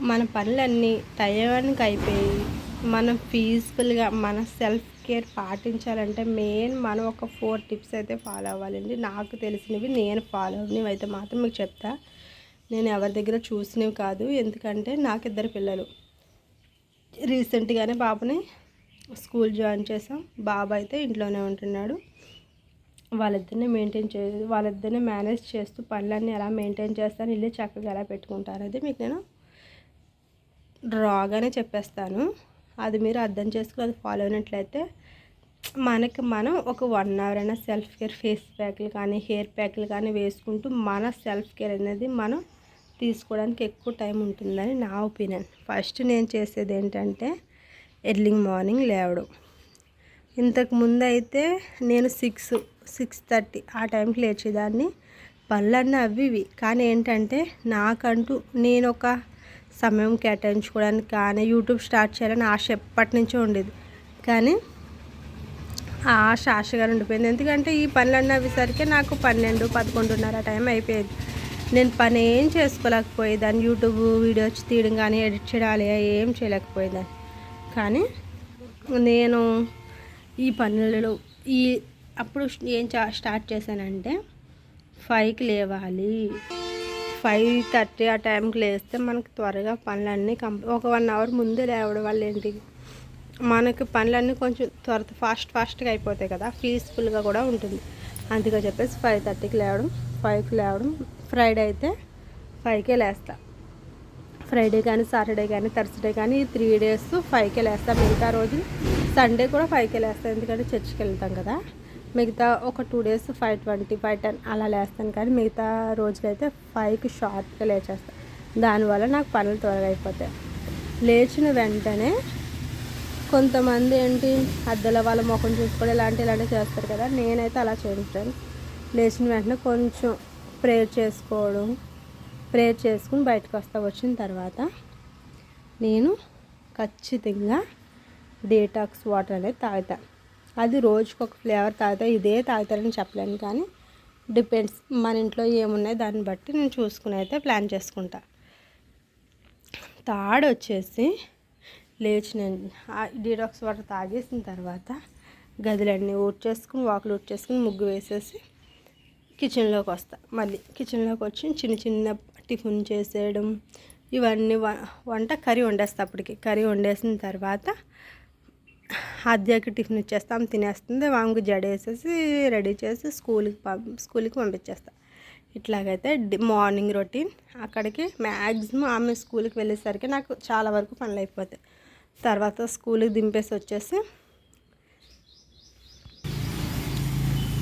మన పనులన్నీ టయానికి అయిపోయి మనం పీస్ఫుల్గా మన సెల్ఫ్ కేర్ పాటించాలంటే మెయిన్ మనం ఒక ఫోర్ టిప్స్ అయితే ఫాలో అవ్వాలండి. నాకు తెలిసినవి నేను ఫాలో అవ్వనివి అయితే మాత్రం మీకు చెప్తా. నేను ఎవరి దగ్గర చూసినవి కాదు. ఎందుకంటే నాకు ఇద్దరు పిల్లలు. రీసెంట్గానే బాబుని స్కూల్ జాయిన్ చేసాం బాబు అయితే ఇంట్లోనే ఉంటున్నాడు. వాళ్ళిద్దరిని మెయింటైన్ చే వాళ్ళిద్దరిని మేనేజ్ చేస్తూ పనులన్నీ ఎలా మెయింటైన్ చేస్తాను ఇల్లు చక్కగా ఎలా పెట్టుకుంటారు అది మీకు నేను రాగానే చెప్పేస్తాను. అది మీరు అర్థం చేసుకుని అది ఫాలో అయినట్లయితే మనకి మనం ఒక వన్ అవర్ అయినా సెల్ఫ్ కేర్ ఫేస్ ప్యాక్లు కానీ హెయిర్ ప్యాక్లు కానీ వేసుకుంటూ మన సెల్ఫ్ కేర్ అనేది మనం తీసుకోవడానికి ఎక్కువ టైం ఉంటుందని నా ఒపీనియన్ ఫస్ట్ నేను చేసేది ఏంటంటే ఎర్లీ మార్నింగ్ లేవడం. ఇంతకు ముందు అయితే నేను సిక్స్ సిక్స్ థర్టీ ఆ టైంకి లేచేదాన్ని. పనులన్నీ అవి ఇవి కానీ ఏంటంటే నాకంటూ నేను ఒక సమయం కేటాయించుకోవడానికి కానీ యూట్యూబ్ స్టార్ట్ చేయాలని ఆశ ఎప్పటి నుంచో ఉండేది. కానీ ఆ ఆశ ఆశగా ఉండిపోయింది. ఎందుకంటే ఈ పనులు అన్నవిసరికి నాకు పన్నెండు పదకొండున్నర టైం అయిపోయేది. నేను పని ఏం చేసుకోలేకపోయేదాన్ని. యూట్యూబ్ వీడియోస్ తీయడం కానీ ఎడిట్ చేయాలి ఏం చేయలేకపోయేదాన్ని. కానీ నేను ఈ పనులలో ఈ అప్పుడు ఏం స్టార్ట్ చేశానంటే ఫైవ్కి లేవాలి. ఫైవ్ థర్టీ ఆ టైంకి లేస్తే మనకి త్వరగా పనులన్నీ కంప్లీట్ ఒక వన్ అవర్ ముందు లేవడం వల్ల ఏంటి? మనకి పనులన్నీ కొంచెం త్వర ఫాస్ట్ ఫాస్ట్గా అయిపోతాయి కదా పీస్ఫుల్గా కూడా ఉంటుంది. అందుకే చెప్పేసి ఫైవ్ థర్టీకి లేవడం ఫైవ్కి లేవడం ఫ్రైడే అయితే ఫైవ్కే లేస్తా. ఫ్రైడే కానీ సాటర్డే కానీ థర్స్డే కానీ ఈ త్రీ డేస్ ఫైవ్కే లేస్తాం. మిగతా రోజు సండే కూడా ఫైవ్కే లేస్తా. ఎందుకంటే చర్చికి వెళ్తాం కదా. మిగతా ఒక two days five twenty five ten అలా లేస్తాను. కానీ మిగతా రోజులైతే ఫైవ్కి షార్ట్గా లేచేస్తాను దానివల్ల నాకు పనులు త్వరగా అయిపోతాయి. లేచిన వెంటనే కొంతమంది ఏంటి అద్దెల వాళ్ళ ముఖం చూసుకోవడం ఇలాంటి ఇలాంటివి చేస్తారు కదా. నేనైతే అలా చేయను ఫ్రెండ్స్ లేచిన వెంటనే కొంచెం ప్రేయర్ చేసుకోవడం ప్రేయర్ చేసుకుని బయటకు వస్తా. వచ్చిన తర్వాత నేను ఖచ్చితంగా డేటాక్స్ వాటర్ అనేది తాగుతాను అది రోజుకి ఒక ఫ్లేవర్ తాగుతా ఇదే తాగుతారని చెప్పలేను. కానీ డిపెండ్స్ మన ఇంట్లో ఏమున్నాయి దాన్ని బట్టి నేను చూసుకుని అయితే ప్లాన్ చేసుకుంటా. థర్డ్ వచ్చేసి లేచిన డీటాక్స్ వాటర్ తాగేసిన తర్వాత గదులన్నీ ఊడ్చేసుకుని వాకులు ఊడ్చేసుకుని ముగ్గు వేసేసి కిచెన్లోకి వస్తా. మళ్ళీ కిచెన్లోకి వచ్చి చిన్న చిన్న టిఫిన్ చేసేయడం ఇవన్నీ వంట కర్రీ వండేస్తా అప్పటికి. కర్రీ వండేసిన తర్వాత ఆద్యకి టిఫిన్ ఇచ్చేస్తాం తినేస్తుంది ఆమెకు జడేసేసి రెడీ చేసి స్కూల్కి పంపి స్కూల్కి పంపించేస్తా. ఇట్లాగైతే మార్నింగ్ రొటీన్. అక్కడికి మ్యాక్సిమం ఆమె స్కూల్కి వెళ్ళేసరికి నాకు చాలా వరకు పనులు అయిపోతాయి. తర్వాత స్కూల్కి దింపేసి వచ్చేసి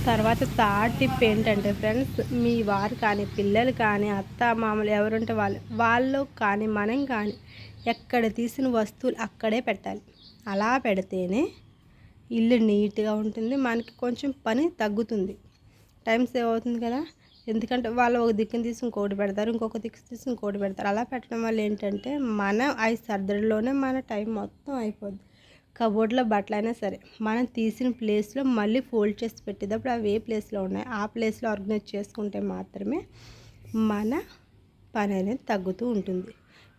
తర్వాత థర్డ్ టిప్ ఏంటంటే ఫ్రెండ్స్ మీ వారు కానీ పిల్లలు కానీ అత్త మామలు ఎవరుంటే వాళ్ళు వాళ్ళు కానీ మనం కానీ ఎక్కడ తీసిన వస్తువులు అక్కడే పెట్టాలి. అలా పెడితేనే ఇల్లు నీట్గా ఉంటుంది. మనకి కొంచెం పని తగ్గుతుంది. టైం సేవ్ అవుతుంది కదా. ఎందుకంటే వాళ్ళు ఒక దిక్కుని తీసి ఇంకోటి పెడతారు ఇంకొక దిక్కు తీసి ఇంకోటి పెడతారు. అలా పెట్టడం వల్ల ఏంటంటే మన అవి సర్దడిలోనే మన టైం మొత్తం అయిపోద్ది. కబోర్డ్లో బట్టలైనా సరే మనం తీసిన ప్లేస్లో మళ్ళీ ఫోల్డ్ చేసి పెట్టేటప్పుడు అవి ఏ ప్లేస్లో ఉన్నాయి? ఆ ప్లేస్లో ఆర్గనైజ్ చేసుకుంటే మాత్రమే మన పని అనేది తగ్గుతూ ఉంటుంది.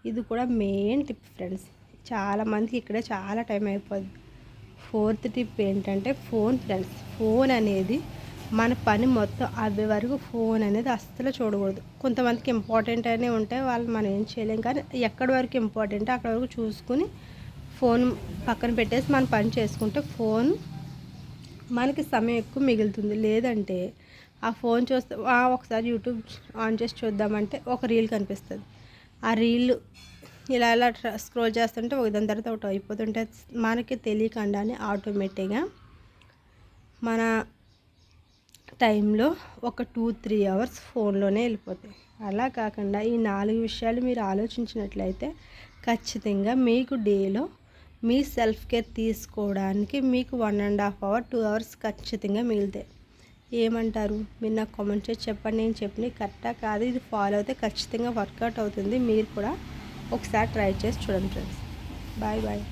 ఇది కూడా మెయిన్ టిప్ ఫ్రెండ్స్ చాలామందికి ఇక్కడే చాలా టైం అయిపోద్ది. ఫోర్త్ టిప్ ఏంటంటే ఫోన్ ఫ్రెండ్స్ ఫోన్ అనేది మన పని మొత్తం అవి వరకు ఫోన్ అనేది అస్సలు చూడకూడదు. కొంతమందికి ఇంపార్టెంట్ అనే ఉంటాయి వాళ్ళు మనం ఏం చేయలేం. కానీ ఎక్కడి వరకు ఇంపార్టెంట్ అక్కడ వరకు చూసుకుని ఫోన్ పక్కన పెట్టేసి మనం పని చేసుకుంటే ఫోన్ మనకి సమయం ఎక్కువ మిగులుతుంది. లేదంటే ఆ ఫోన్ చూస్తే ఒకసారి యూట్యూబ్ ఆన్ చేసి చూద్దామంటే ఒక రీల్ కనిపిస్తుంది. ఆ రీల్ ఇలా ఇలా స్క్రోల్ చేస్తుంటే ఒక దాని తర్వాత ఒకటి అయిపోతుంటే మనకి తెలియకుండానే ఆటోమేటిక్గా మన టైంలో ఒక టూ త్రీ అవర్స్ ఫోన్లోనే వెళ్ళిపోతాయి. అలా కాకుండా ఈ నాలుగు విషయాలు మీరు ఆలోచించినట్లయితే ఖచ్చితంగా మీకు డేలో మీ సెల్ఫ్ కేర్ తీసుకోవడానికి మీకు one and half hour two hours ఖచ్చితంగా మిగులుతాయి. ఏమంటారు? మీరు నాకు కామెంట్స్ చేసి చెప్పండి. నేను చెప్పిన కరెక్టా కాదు. ఇది ఫాలో అయితే ఖచ్చితంగా వర్కౌట్ అవుతుంది. మీరు కూడా ఒకసారి ట్రై చేసి చూడండి ఫ్రెండ్స్ బాయ్ బాయ్